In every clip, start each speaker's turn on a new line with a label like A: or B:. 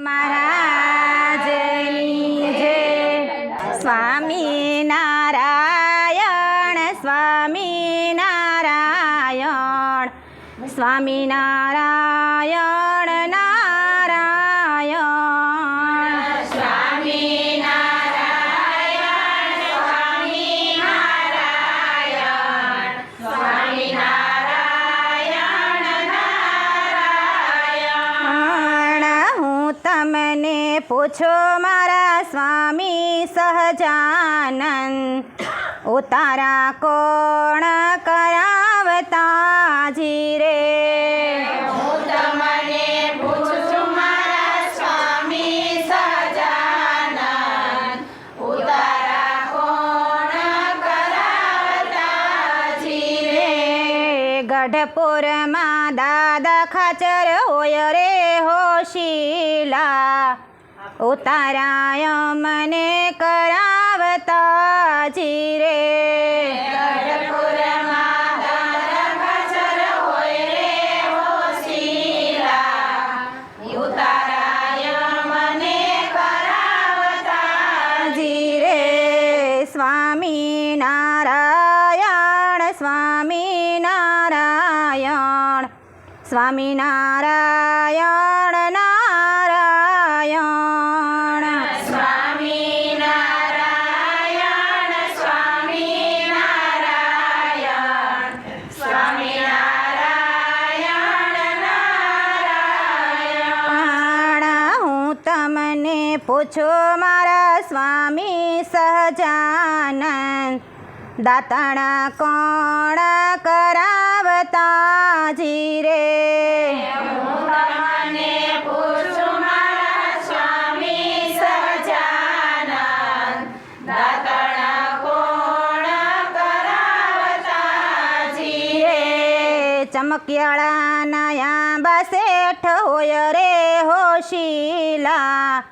A: મહારાજની જય સ્વામી નારાયણ સ્વામી પૂછો મારા સ્વામી સહજાનંદ ઉતારા કોણ કરાવતા જીરે? હું તમને પૂછું છું મારા સ્વામી સહજાનંદ ઉતારા કોણ કરાવતા જીરે? ગઢપુરમાં દાદા ખાચર હોય રે હોશીલા હોશીલા ઉતારાય મને કરાવતા જીરે. સ્વામી નારાયણ સ્વામી નારાયણ સ્વામી નારાયણ નારાયણ. પૂછું મારા સ્વામી સહજાનંદ. દાતાણા કોણ કરાવતા જીરે? ચમકિયાળા નયા બસેઠ હોય રે હોશીલા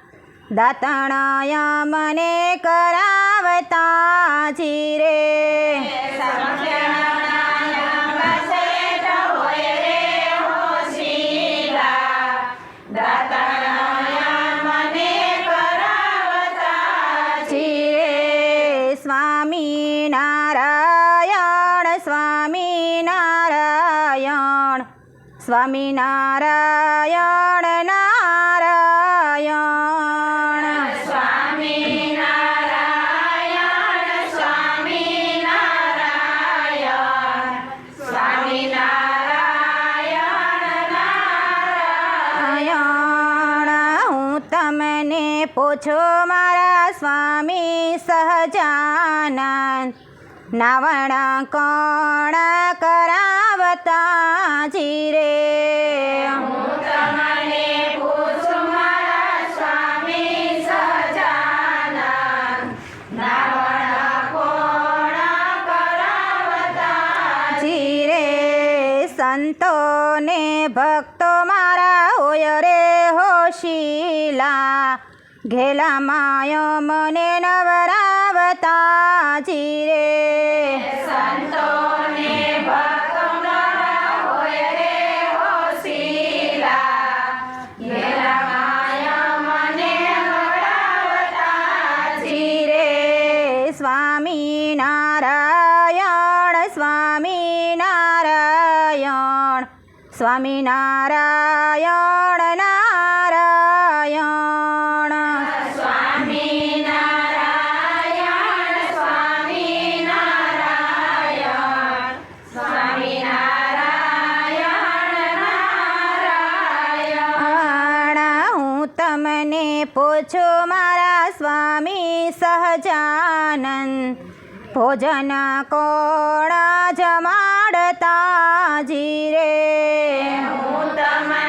A: દાતણય મને કરાવતા જીરે. સ્વામી નારાયણ સ્વામી નારાયણ. સ્વામી નારાયણ નારાયણ. તમને પૂછો મારા સ્વામી સહજાનંદ નાવણ કોણ કરાવતા જીરે હું તમને પૂછું મારા સ્વામી સહજાનંદ નાવણ કોણ કરાવતા જીરે સંતોને ભક્તો મારા હોય રે હોશીલા ઘેલા માયો મને નવરાવતા જીરે સંતોને સ્વામી નારાયણ સ્વામી નારાયણ સ્વામી નારાયણ નારાયણ. પૂછું મારા સ્વામી સહજાનંદ. ભોજન કોણ જમાડતા જીરે. હું તમને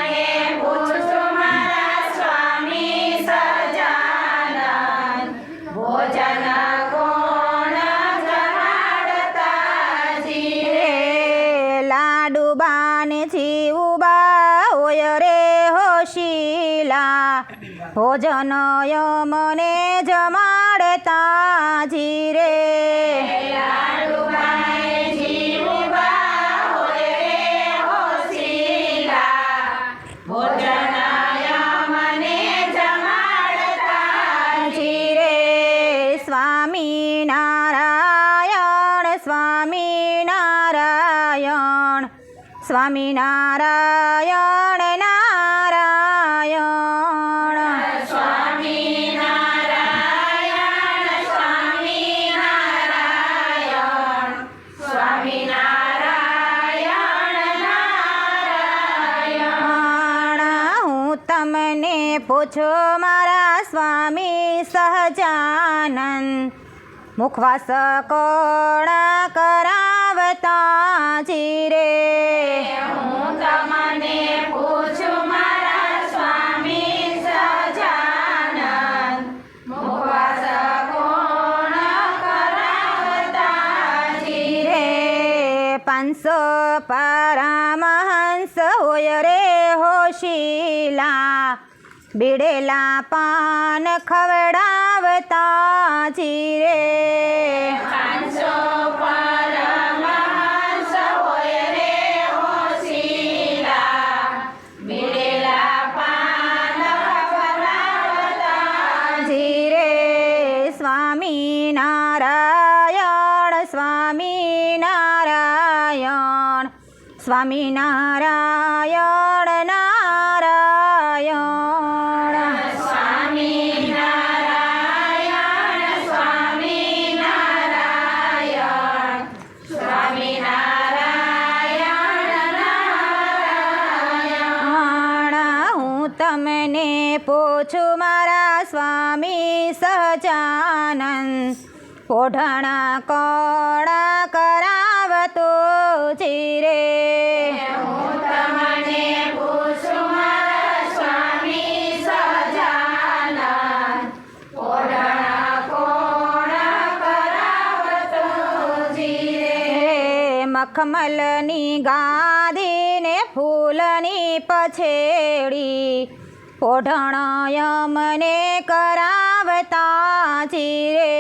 A: ભોજનય મને જમાડતા જીરે. સ્વામી નારાયણ
B: સ્વામી નારાયણ
A: સ્વામી નારાયણ. પૂછું મારા સ્વામી સહજાનંદ મુખવાસ કોણ કરાવતા જીરે
B: હું તમને પૂછું મારા સ્વામી સજાનંદ મુખવાસ કોણ કરાવતા
A: રે પાંચસો પરામહંસ હોય રે હોશીલા બીડેલા પાન ખવડાવતા જીરે
B: પાંચસો પરમહંસ હોય રે હોશીલા બીડેલા પાન ખવડાવતા
A: જીરે સ્વામી નારાયણ સ્વામી નારાયણ સ્વામી નારાયણ પૂછું મારા સ્વામી સહજાનંદ
B: ઓઢણા કોણ કરાવતો જીરે
A: મખમલની ગાદીને ફૂલની પછેડી.
B: ઓઢણાય મને કરાવતા
A: જીરે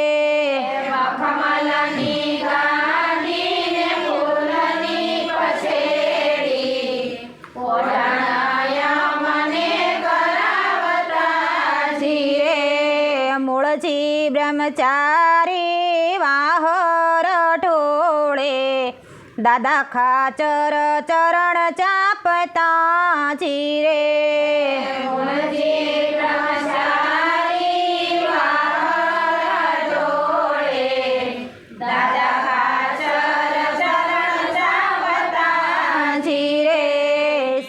A: મૂળજી બ્રહ્મચારી દાદા ખાચર ચરણ ચાપતા જીરે.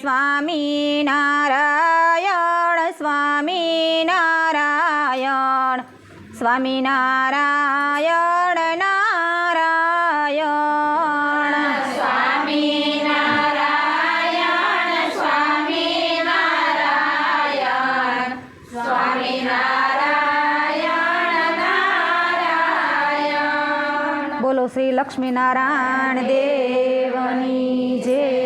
A: સ્વામી નારાયણ સ્વામી નારાયણ સ્વામી નારાયણ શ્રી લક્ષ્મીનારાયણ દેવની જય.